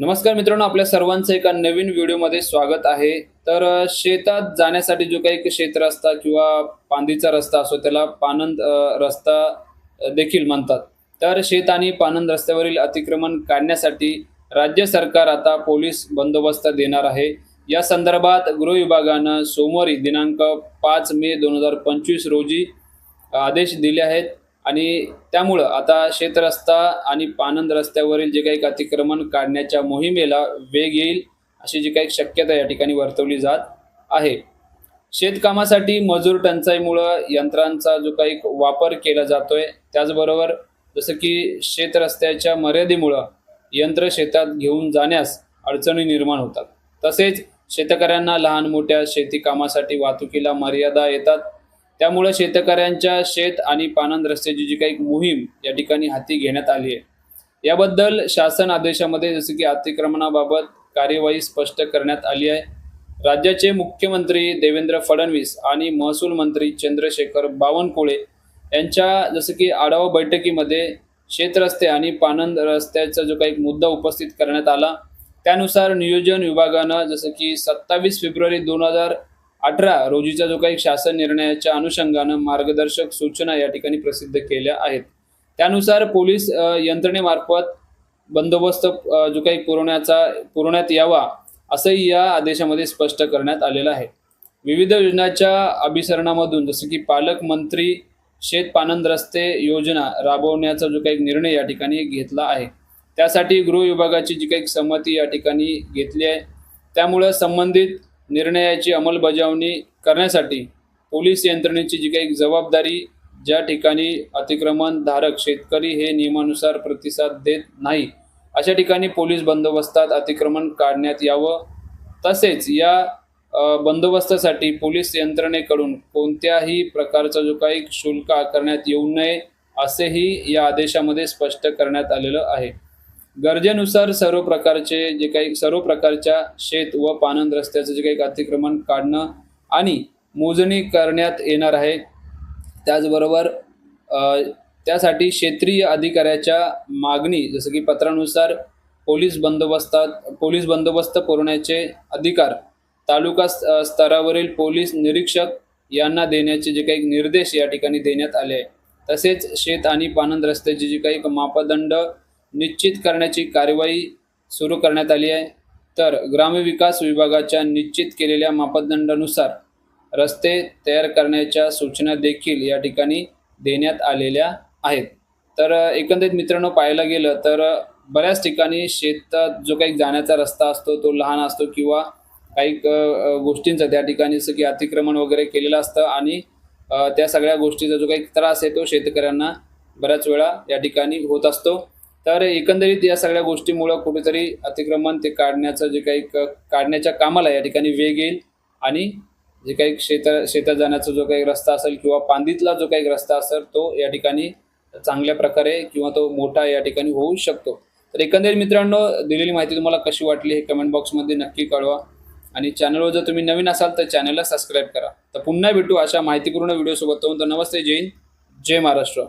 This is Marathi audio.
नमस्कार मित्रांनो आपल्या सर्वांचं एका नवीन व्हिडिओमध्ये स्वागत आहे. तर शेतात जाण्यासाठी जो काही क्षेत्र रस्ता किंवा पांदीचा रस्ता असो त्याला पानंद रस्ता देखील म्हणतात. तर शेत आणि पानंद रस्त्यावरील अतिक्रमण काढण्यासाठी राज्य सरकार आता पोलीस बंदोबस्त देणार आहे. या संदर्भात गृह विभागानं सोमवारी दिनांक पाच मे दोन हजार पंचवीस रोजी आदेश दिले आहेत. आणि त्यामुळं आता शेतरस्ता आणि पानंद रस्त्यावरील जे काही अतिक्रमण काढण्याच्या मोहिमेला वेग येईल अशी जी काही शक्यता या ठिकाणी वर्तवली जात आहे. शेतकामासाठी मजूर टंचाईमुळं यंत्रांचा जो काही वापर केला जातोय त्याचबरोबर जसं की शेतरस्त्याच्या मर्यादेमुळं यंत्र शेतात घेऊन जाण्यास अडचणी निर्माण होतात. तसेच शेतकऱ्यांना लहान मोठ्या शेती कामासाठी वाहतुकीला मर्यादा येतात. त्यामुळे शेतकऱ्यांच्या शेत आणि पानंद रस्त्याची जी काही मोहीम या ठिकाणी हाती घेण्यात आली आहे. याबद्दल शासन आदेशामध्ये जसं की अतिक्रमणाबाबत कार्यवाही स्पष्ट करण्यात आली आहे. राज्याचे मुख्यमंत्री देवेंद्र फडणवीस आणि महसूल मंत्री चंद्रशेखर बावनकुळे यांच्या जसं की आढावा बैठकीमध्ये शेतरस्ते आणि पानंद रस्त्याचा जो काही मुद्दा उपस्थित करण्यात आला त्यानुसार नियोजन विभागानं जसं की सत्तावीस फेब्रुवारी दोन हजार अठरा रोजीचा जो काही शासन निर्णयाच्या अनुषंगानं मार्गदर्शक सूचना या ठिकाणी प्रसिद्ध केल्या आहेत. त्यानुसार पोलीस यंत्रणेमार्फत बंदोबस्त जो काही पुरवण्याचा पुरवण्यात यावा असंही या आदेशामध्ये स्पष्ट करण्यात आलेलं आहे. विविध योजनाच्या अभिसरणामधून जसं की पालकमंत्री शेत पानंद रस्ते योजना राबवण्याचा जो काही निर्णय या ठिकाणी घेतला आहे. त्यासाठी गृह विभागाची जी काही संमती या ठिकाणी घेतली आहे त्यामुळं संबंधित निर्णयाची अंमलबजावणी करण्यासाठी पोलीस यंत्रणेची जी काही जबाबदारी ज्या ठिकाणी अतिक्रमणधारक शेतकरी हे नियमानुसार प्रतिसाद देत नाही अशा ठिकाणी पोलीस बंदोबस्तात अतिक्रमण काढण्यात यावं. तसेच या बंदोबस्तासाठी पोलीस यंत्रणेकडून कोणत्याही प्रकारचा जो काही शुल्क आकारण्यात येऊ नये असेही या आदेशामध्ये स्पष्ट करण्यात आलेलं आहे. गरजेनुसार सर्व प्रकारचे जे काही सर्व प्रकारच्या शेत व पानंद रस्त्याचं जे काही अतिक्रमण काढणं आणि मोजणी करण्यात येणार आहे. त्याचबरोबर त्यासाठी क्षेत्रीय अधिकाऱ्याच्या मागणी जसं की पत्रानुसार पोलीस बंदोबस्तात पोलीस बंदोबस्त पुरवण्याचे अधिकार तालुका स्त- स्तरावरील पोलीस निरीक्षक यांना देण्याचे जे काही निर्देश या ठिकाणी देण्यात आले आहे तसेच शेत आणि पानंद रस्त्याचे जे काही मापदंड निश्चित करण्याची कार्यवाही सुरू करण्यात आली आहे. तर ग्रामविकास विभागाच्या निश्चित केलेल्या मापदंडानुसार रस्ते तयार करण्याच्या सूचना देखील या ठिकाणी देण्यात आलेल्या आहेत. तर एकंदरीत मित्रांनो पाहायला गेलं तर बऱ्याच ठिकाणी शेतात जो काही जाण्याचा रस्ता असतो तो लहान असतो किंवा काही गोष्टींचं त्या ठिकाणी जसं की अतिक्रमण वगैरे केलेलं असतं आणि त्या सगळ्या गोष्टीचा जो काही त्रास आहे तो शेतकऱ्यांना बऱ्याच वेळा या ठिकाणी होत असतो. तर एकंदरीत या सगळ्या गोष्टीमुळं कुठेतरी अतिक्रमण ते काढण्याचं जे काही काढण्याच्या कामाला या ठिकाणी वेग येईल आणि जे काही शेत शेतात जाण्याचा जो काही रस्ता असेल किंवा पांदीतला जो काही रस्ता असेल तो या ठिकाणी चांगल्या प्रकारे किंवा तो मोठा या ठिकाणी होऊ शकतो. तर एकंदरीत मित्रांनो दिलेली माहिती तुम्हाला कशी वाटली हे कमेंट बॉक्समध्ये नक्की कळवा. आणि चॅनलवर जर तुम्ही नवीन असाल तर चॅनलला सबस्क्राईब करा. तर पुन्हा भेटू अशा माहितीपूर्ण व्हिडिओसोबत तर नमस्ते जैन जय महाराष्ट्र.